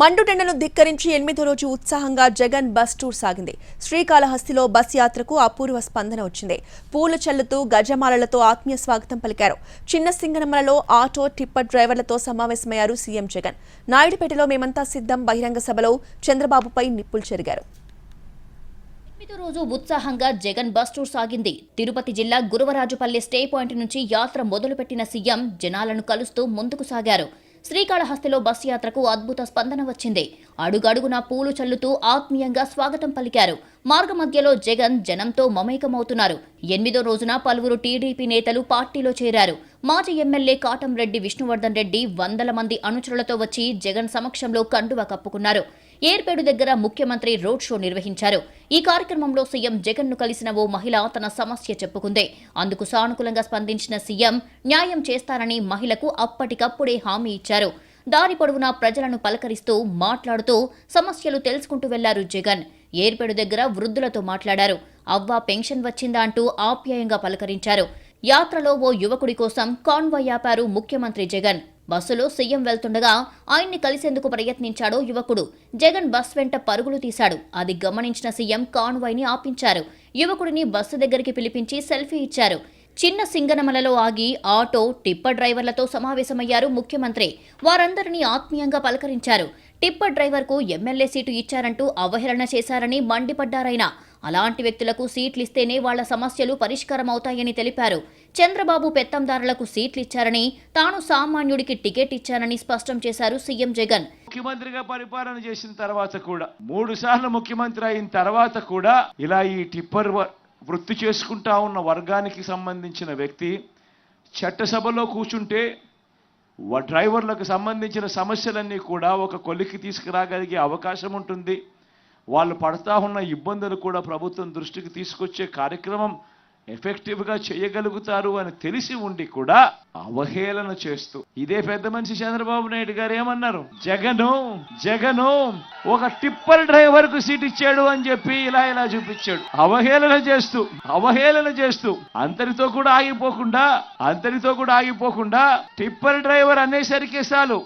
మండుటెండను ధిక్కరించి ఎనిమిదో రోజు ఉత్సాహంగా జగన్ బస్ టూర్ సాగింది. శ్రీకాళహస్తిలో బస్ యాత్రకు అపూర్వ స్పందన వచ్చింది. పూలు చల్లుతూ గజమాలలతో ఆత్మీయ స్వాగతం పలికారు. చిన్న సింగనమలలో ఆటో టిప్పర్ డ్రైవర్లతో సమావేశమయ్యారు సీఎం జగన్. నాయుడుపేటలో మేమంతా సిద్ధం బహిరంగ సభలో చంద్రబాబుపై నిప్పులు చెరిగారు. ఎనిమిదో రోజు ఉత్సాహంగా జగన్ బస్ టూర్ సాగింది. తిరుపతి జిల్లా గురువరాజుపల్లి స్టే పాయింట్ నుంచి యాత్ర మొదలుపెట్టిన సీఎం జనాలను కలుస్తూ ముందుకు సాగారు. శ్రీకాళహస్తిలో బస్ యాత్రకు అద్భుత స్పందన వచ్చింది. అడుగడుగునా పూలు చల్లుతూ ఆత్మీయంగా స్వాగతం పలికారు. మార్గ మధ్యలో జగన్ జనంతో మమేకమవుతున్నారు. ఎనిమిదో రోజున పలువురు టీడీపీ నేతలు పార్టీలో చేరారు. మాజీ ఎమ్మెల్యే కాటంరెడ్డి విష్ణువర్ధన్ రెడ్డి వందల మంది అనుచరులతో వచ్చి జగన్ సమక్షంలో కండువ కప్పుకున్నారు. ఏర్పేడు దగ్గర ముఖ్యమంత్రి రోడ్ షో నిర్వహించారు. ఈ కార్యక్రమంలో సీఎం జగన్ను కలిసిన ఓ మహిళ తన సమస్య చెప్పుకుంది. అందుకు సానుకూలంగా స్పందించిన సీఎం న్యాయం చేస్తారని మహిళకు అప్పటికప్పుడే హామీ ఇచ్చారు. దారి పొడవునా ప్రజలను పలకరిస్తూ మాట్లాడుతూ సమస్యలు తెలుసుకుంటూ వెళ్ళారు జగన్. ఏర్పేడు దగ్గర వృద్ధులతో మాట్లాడారు. అవ్వ పెన్షన్ వచ్చిందా అంటూ ఆప్యాయంగా పలకరించారు. యాత్రలో ఓ యువకుడి కోసం కాన్వాయ్ ఆపారు ముఖ్యమంత్రి జగన్. బస్సులో సీఎం వెళ్తుండగా ఆయన్ని కలిసేందుకు ప్రయత్నించాడు యువకుడు. జగన్ బస్ వెంట పరుగులు తీశాడు. అది గమనించిన సీఎం కాన్వాయ్ని ఆపించారు. యువకుడిని బస్సు దగ్గరికి పిలిపించి సెల్ఫీ ఇచ్చారు. చిన్న సింగనమలలో ఆగి ఆటో టిప్పర్ డ్రైవర్లతో సమావేశమయ్యారు ముఖ్యమంత్రి. వారందరినీ ఆత్మీయంగా పలకరించారు. టిప్పర్ డ్రైవర్కు ఎమ్మెల్యే సీటు ఇచ్చారంటూ అవహేళన చేశారని మండిపడ్డారాయన. అలాంటి వ్యక్తులకు సీట్లు ఇస్తేనే వాళ్ళ సమస్యలు పరిష్కారం అవుతాయని తెలిపారు. చంద్రబాబు పెత్తందారులకు సీట్లు ఇచ్చారని తాను సామాన్యుడికి టికెట్ ఇచ్చానని స్పష్టం చేశారు సీఎం జగన్. ముఖ్యమంత్రిగా పరిపాలన చేసిన తర్వాత కూడా మూడు సార్లు ముఖ్యమంత్రి అయిన తర్వాత కూడా ఇలా ఈ టిప్పర్ వ- వృత్తి చేసుకుంటా ఉన్న వర్గానికి సంబంధించిన వ్యక్తి చట్టసభలో కూర్చుంటే డ్రైవర్లకు సంబంధించిన సమస్యలన్నీ కూడా ఒక కొలిక్కి తీసుకురాగలిగే అవకాశం ఉంటుంది. వాళ్ళు పడతా ఉన్న ఇబ్బందులు కూడా ప్రభుత్వం దృష్టికి తీసుకొచ్చే కార్యక్రమం ఎఫెక్టివ్గా చేయగలుగుతారు అని తెలిసి ఉండి కూడా అవహేళన చేస్తూ. ఇదే పెద్ద మనిషి చంద్రబాబు నాయుడు గారు ఏమన్నారు? జగను జగను ఒక టిప్పర్ డ్రైవర్కు సీట్ ఇచ్చాడు అని చెప్పి ఇలా ఇలా చూపించాడు. అవహేళన చేస్తూ అవహేళన చేస్తూ. అంతటితో కూడా ఆగిపోకుండా అంతటితో కూడా ఆగిపోకుండా టిప్పర్ డ్రైవర్ అనేసరికి చాలు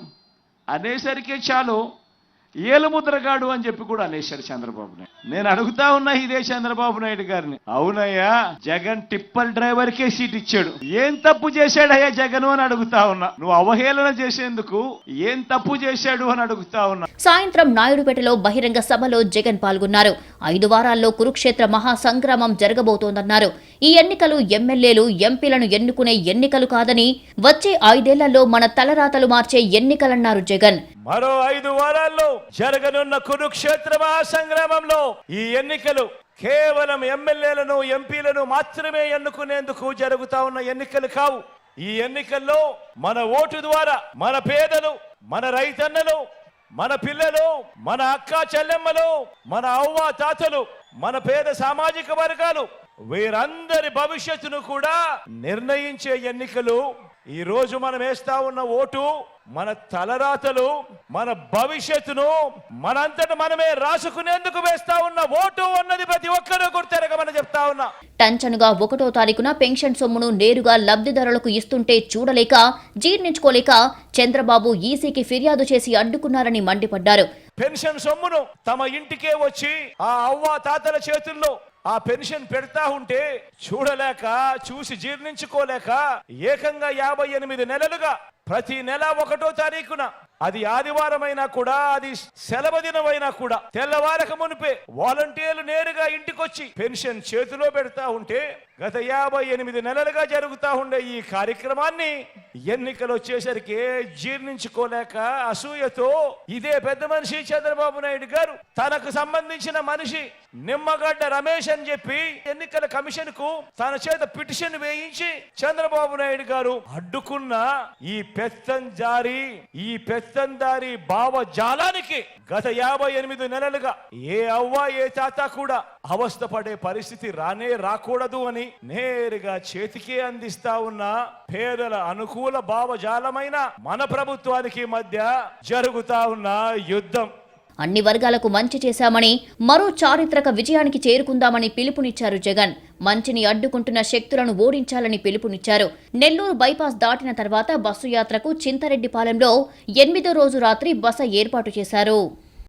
అనేసరికి చాలు. ఏలుముద్రగాడు అని చెప్పి కూడా అనేశారు చంద్రబాబు నాయుడు. నేను అడుగుతా ఉన్నా ఇదే చంద్రబాబు నాయుడు గారిని. అవునయ్యా జగన్ టిప్పర్ డ్రైవర్ కే సీట్ ఇచ్చాడు. ఏం తప్పు చేశాడయ్యా జగన్ అని అడుగుతా ఉన్నా. నువ్వు అవహేళన చేసేందుకు ఏం తప్పు చేశాడు అని అడుగుతా ఉన్నా. సాయంత్రం నాయుడుపేటలో బహిరంగ సభలో జగన్ పాల్గొన్నారు. ఐదు వారాల్లో కురుక్షేత్ర మహాసంగ్రామం జరగబోతోందన్నారు. ఈ ఎన్నికలు ఎమ్మెల్యేలు ఎంపీలను ఎన్నుకునే ఎన్నికలు కాదని వచ్చే ఐదేళ్ళలో మన తలరాతలు మార్చే ఎన్నికలన్నారు జగన్. మరో ఐదు వారాల్లో జరగనున్న కురుక్షేత్ర మహాసంగ్రామంలో ఈ ఎన్నికలు కేవలం ఎమ్మెల్యేలను ఎంపీలను మాత్రమే ఎన్నుకునేందుకు జరుగుతా ఉన్న ఎన్నికలు కావు. ఈ ఎన్నికల్లో మన ఓటు ద్వారా మన పేదలు మన రైతన్నలు మన పిల్లలు మన అక్క చెల్లెమ్మలు మన అవ్వ తాతలు మన పేద సామాజిక వర్గాలు వీరందరి భవిష్యత్తును కూడా నిర్ణయించే ఎన్నికలు ఈ రోజు మనం వేస్తా ఉన్న ఓటు మన తలరాతలు మన భవిష్యత్తును మనంతట మనమే రాసుకునేందుకు వేస్తా ఉన్న ఓటు అన్నది ప్రతి ఒక్కరూ గుర్తెరగమని చెప్తా ఉన్నా. టంచనుగా ఒకటో తారీఖున పెన్షన్ సొమ్మును నేరుగా లబ్ధిదారులకు ఇస్తుంటే చూడలేక జీర్ణించుకోలేక చంద్రబాబు ఈసీకి ఫిర్యాదు చేసి అడ్డుకున్నారని మండిపడ్డారు. పెన్షన్ సొమ్మును తమ ఇంటికే వచ్చి ఆ అవ్వ తాతల చేతుల్లో ఆ పెన్షన్ పెడతా ఉంటే చూడలేక చూసి జీర్ణించుకోలేక ఏకంగా యాభై ఎనిమిది నెలలుగా ప్రతి నెల ఒకటో తారీఖున. అది ఆదివారమైనా కూడా అది సెలవు దినమైనా కూడా. తెల్లవారక మునిపే వాలంటీర్లు నేరుగా ఇంటికొచ్చి పెన్షన్ చేతిలో పెడతా ఉంటే గత యాభై ఎనిమిది నెలలుగా జరుగుతూ ఉండే ఈ కార్యక్రమాన్ని ఎన్నికలు వచ్చేసరికి జీర్ణించుకోలేక అసూయతో ఇదే పెద్ద మనిషి చంద్రబాబు నాయుడు గారు తనకు సంబంధించిన మనిషి నిమ్మగడ్డ రమేష్ అని చెప్పి ఎన్నికల కమిషన్కు తన చేత పిటిషన్ వేయించి చంద్రబాబు నాయుడు గారు అడ్డుకున్న ఈ పెత్తంజారి ఈ పెత్తందారి భావజాలానికి గత యాభై ఎనిమిది నెలలుగా ఏ అవ్వ ఏ తాత కూడా అవస్థ పడే పరిస్థితి రానే రాకూడదు అని నేరుగా చేతికే అందిస్తా ఉన్న పేదల అనుకూల భావజాలమైన మన ప్రభుత్వానికి మధ్య జరుగుతా ఉన్న యుద్ధం. అన్ని వర్గాలకు మంచి చేశామని మరో చారిత్రక విజయానికి చేరుకుందామని పిలుపునిచ్చారు జగన్. మంచిని అడ్డుకుంటున్న శక్తులను ఓడించాలని పిలుపునిచ్చారు. నెల్లూరు బైపాస్ దాటిన తర్వాత బస్సు యాత్రకు చింతరెడ్డిపాలెంలో ఎనిమిదో రోజు రాత్రి బస ఏర్పాటు చేశారు.